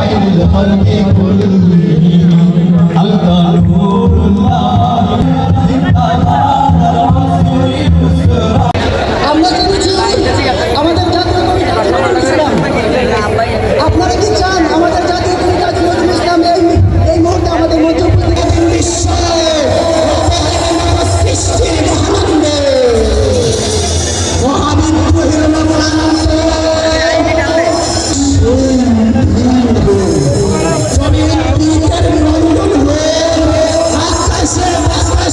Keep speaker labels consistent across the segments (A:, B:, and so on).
A: خير الخلق كله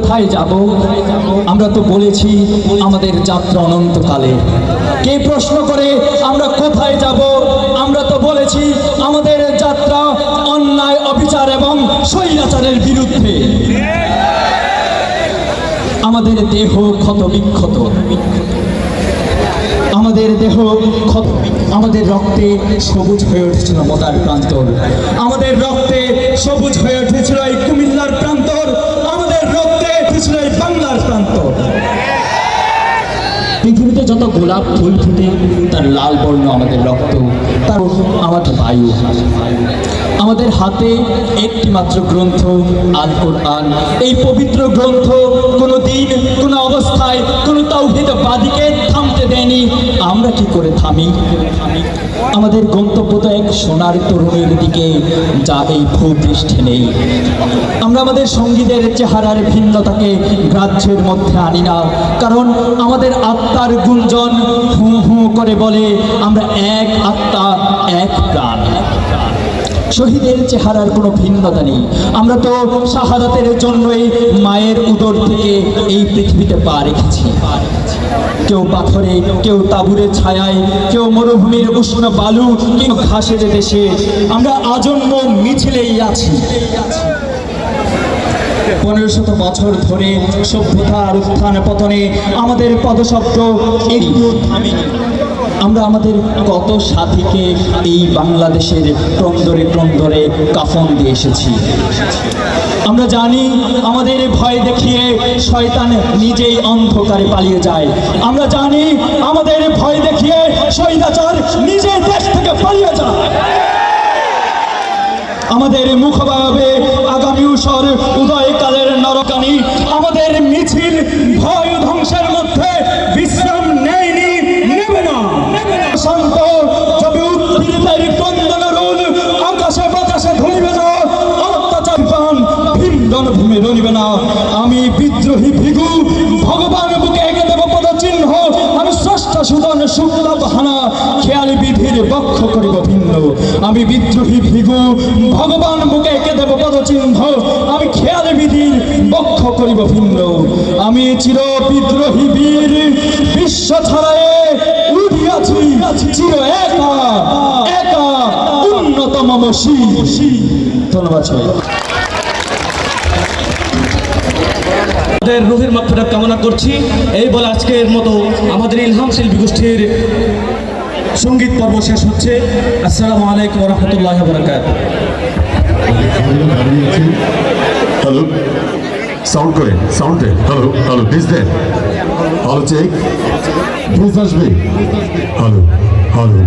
A: কোথায় যাব? আমরা তো বলেছি আমাদের যাত্রা অনন্তকালে। কে প্রশ্ন করে আমরা কোথায় যাব? আমরা তো বলেছি আমাদের যাত্রা অন্যায়, অবিচার এবং স্বৈরাচারের বিরুদ্ধে। আমাদের দেহ ক্ষত বিক্ষত আমাদের দেহ ক্ষত আমাদের রক্তে সবুজ হয়ে উঠেছিল মতার প্রান্তর। আমাদের রক্তে সবুজ হয়ে গোলাপ ফুল ফুটে, তার লাল বর্ণ আমাদের রক্ত, তার আমাদের বায়ু। আমাদের হাতে একটি মাত্র গ্রন্থ, আল কোরআন। এই পবিত্র গ্রন্থ কোনো দিন কোনো অবস্থায়, কোনো তাও বাদিকে থামতে দেয়নি, আমরা কি করে থামি? আমাদের গন্তব্য তো এক সোনার তরুণের দিকে, যা এই ভূপৃষ্ঠে নেই। আমরা আমাদের সঙ্গীদের চেহারার ভিন্নতাকে গ্রাহ্যের মধ্যে আনি না, কারণ আমাদের আত্মার গুঞ্জন হু হু করে বলে, আমরা এক আত্মা, এক প্রাণ। শহীদের চেহারার কোনো ভিন্নতা নেই। আমরা তো শাহাদাতের জন্যই মায়ের উদর থেকে এই পৃথিবীতে পা রেখেছি। কেউ পাথরে, কেউ তাবুরের ছায়ায়, কেউ মরুভূমির উষ্ণ বালু কেউ ঘাসের দেশে। আমরা আজন্ম মিছিলেই আছি। পনেরো শত বছর ধরে সভ্যতার উত্থান পতনে আমাদের পদশব্দ একটু থামেনি। আমরা আমাদের কত সাথীকে এই বাংলাদেশের ক্রন্দরে ক্রন্দরে কাফন দিয়ে এসেছি। আমরা জানি আমাদের ভয় দেখিয়ে শয়তান নিজেই অন্ধকারে পালিয়ে যায়। আমরা জানি আমাদের ভয় দেখিয়ে শৈলাচার নিজে দেশ থেকে পালিয়ে যায়। আমাদের মুখবাবে আগামী উসর উদয়কালের ভূমি রনিবে না, আমি বিদ্রোহী ভিগু ভগবান বুকে এগে দেব পদ চিহ্ন আমি স্রষ্টা সুদন শুক্লা বাহানা খেয়ালি বিধির বক্ষ করিব ভিন্ন। আমি বিদ্রোহী ভিগু ভগবান বুকে এঁকে দেব পদ চিহ্ন আমি খেয়ালি বিধির বক্ষ করিব ভিন্ন। আমি চির বিদ্রোহী বীর বিশ্ব ছড়ায়ে উঠিয়াছি, চির একা একা উন্নতম ধন্যবাদ সবাই
B: আমাদের রুহের মাত্রাটা কামনা করছি। এই বলে আজকের মতো আমাদের ইলহাম শিল্পী গোষ্ঠীর সংগীত পর্ব শেষ হচ্ছে। আসসালামু আলাইকুম রহমতুল্লাহ বরকাত
C: হ্যালো সাউন্ড করে সাউন্ড হ্যালো হ্যালো ডিস দে। হ্যালো চেক ডিস আসবে? Hello hello